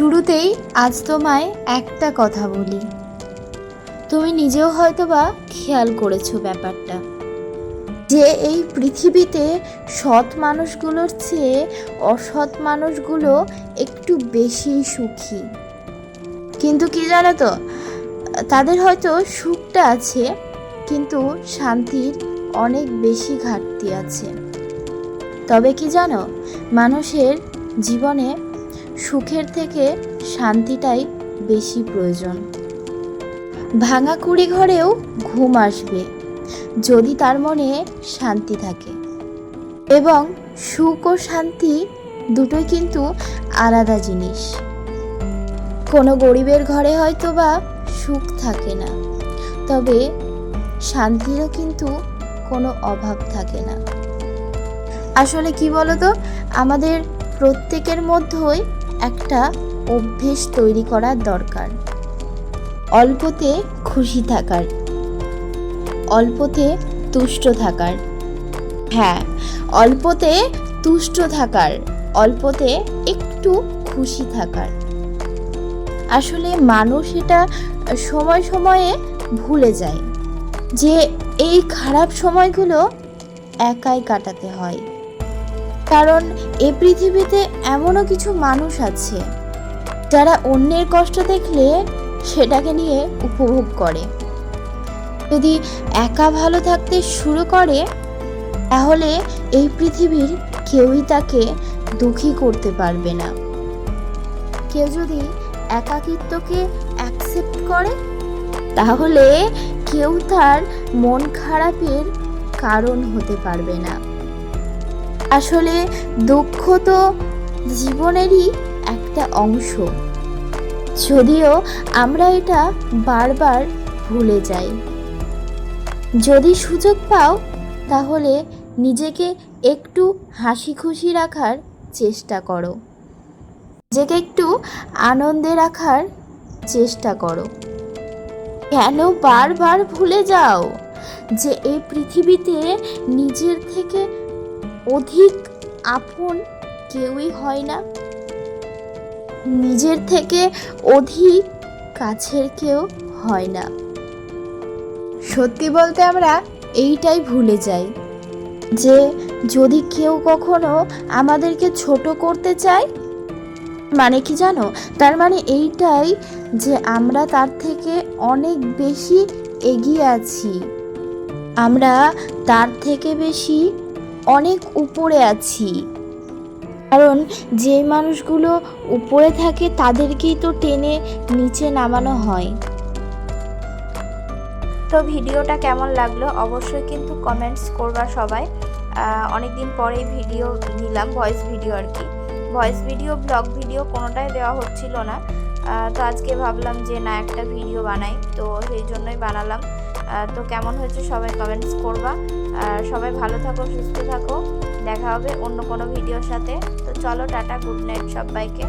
শুরুতেই আজ তোমায় একটা কথা বলি। তুমি নিজেও হয়তোবা খেয়াল করেছ ব্যাপারটা। যে এই পৃথিবীতে সৎ মানুষগুলোর চেয়ে অসৎ মানুষগুলো একটু বেশি সুখী। কিন্তু কি জানো তো, তাদের হয়তো সুখটা আছে, কিন্তু শান্তির অনেক বেশি ঘাটতি আছে। তবে কি জানো, মানুষের জীবনে সুখের থেকে শান্তিটাই বেশি প্রয়োজন। ভাঙা কুড়ি ঘরেও ঘুম আসবে, যদি তার মনে শান্তি থাকে। এবং সুখ ও শান্তি দুটোই কিন্তু আলাদা জিনিস। কোনো গরিবের ঘরে হয়তো বা সুখ থাকে না, তবে শান্তিরও কিন্তু কোনো অভাব থাকে না। আসলে কি বলতো? আমাদের প্রত্যেকের মধ্যেই একটা অভ্যেস তৈরি করার দরকার। অল্পতে খুশি থাকার, অল্পতে তুষ্ট থাকার। হ্যাঁ অল্পতে তুষ্ট থাকার, অল্পতে একটু খুশি থাকার। আসলে মানুষ এটা সময় সময়ে ভুলে যায় যে এই খারাপ সময়গুলো একাই কাটাতে হয়। কারণ এ পৃথিবীতে এমনও কিছু মানুষ আছে যারা অন্যের কষ্ট দেখলে সেটাকে নিয়ে উপভোগ করে। যদি একা ভালো থাকতে শুরু করে, তাহলে এই পৃথিবীর কেউই তাকে দুঃখী করতে পারবে না। কেউ যদি একাকিত্বকে অ্যাকসেপ্ট করে, তাহলে কেউ তার মন খারাপের কারণ হতে পারবে না। আসলে দুঃখ তো জীবনেরই একটা অংশ। যদিও আমরা এটা বারবার ভুলে যাই। যদি সুযোগ পাও, তাহলে নিজেকে একটু হাসি খুশি রাখার চেষ্টা করো। নিজেকে একটু আনন্দে রাখার চেষ্টা করো। কেন বারবার ভুলে যাও যে এই পৃথিবীতে নিজের থেকে অধিক আপন কেউই হয় না। নিজের থেকে অধিক কাছের কেউ হয় না। সত্যি বলতে আমরা এইটাই ভুলে যাই যে যদি কেউ কখনো আমাদেরকে ছোট করতে চায় মানে কি জানো? তার মানে এইটাই যে আমরা তার থেকে অনেক বেশি এগিয়ে আছি। আমরা তার থেকে বেশি অনেক উপরে আছি। কারণ যে মানুষগুলো উপরে থাকে, তাদেরকেই তো টেনে নিচে নামানো হয়। তো ভিডিওটা কেমন লাগল? অবশ্যই কিন্তু কমেন্টস করবা সবাই। অনেক দিন পরেই ভিডিও দিলাম ভয়েস ভিডিও আর কি। ভয়েস ভিডিও ব্লগ ভিডিও কোনোটাই দেওয়া হচ্ছিল না। তো আজকে ভাবলাম যে না, একটা ভিডিও বানাই। তো সেই জন্যই বানালাম। তো কেমন হয়েছে সবাই কমেন্টস করবা। সবাই ভালো থাকো, সুস্থ থাকো। দেখা হবে অন্য কোনো ভিডিওর সাথে। তো চলো, টাটা গুড নাইট সবাইকে।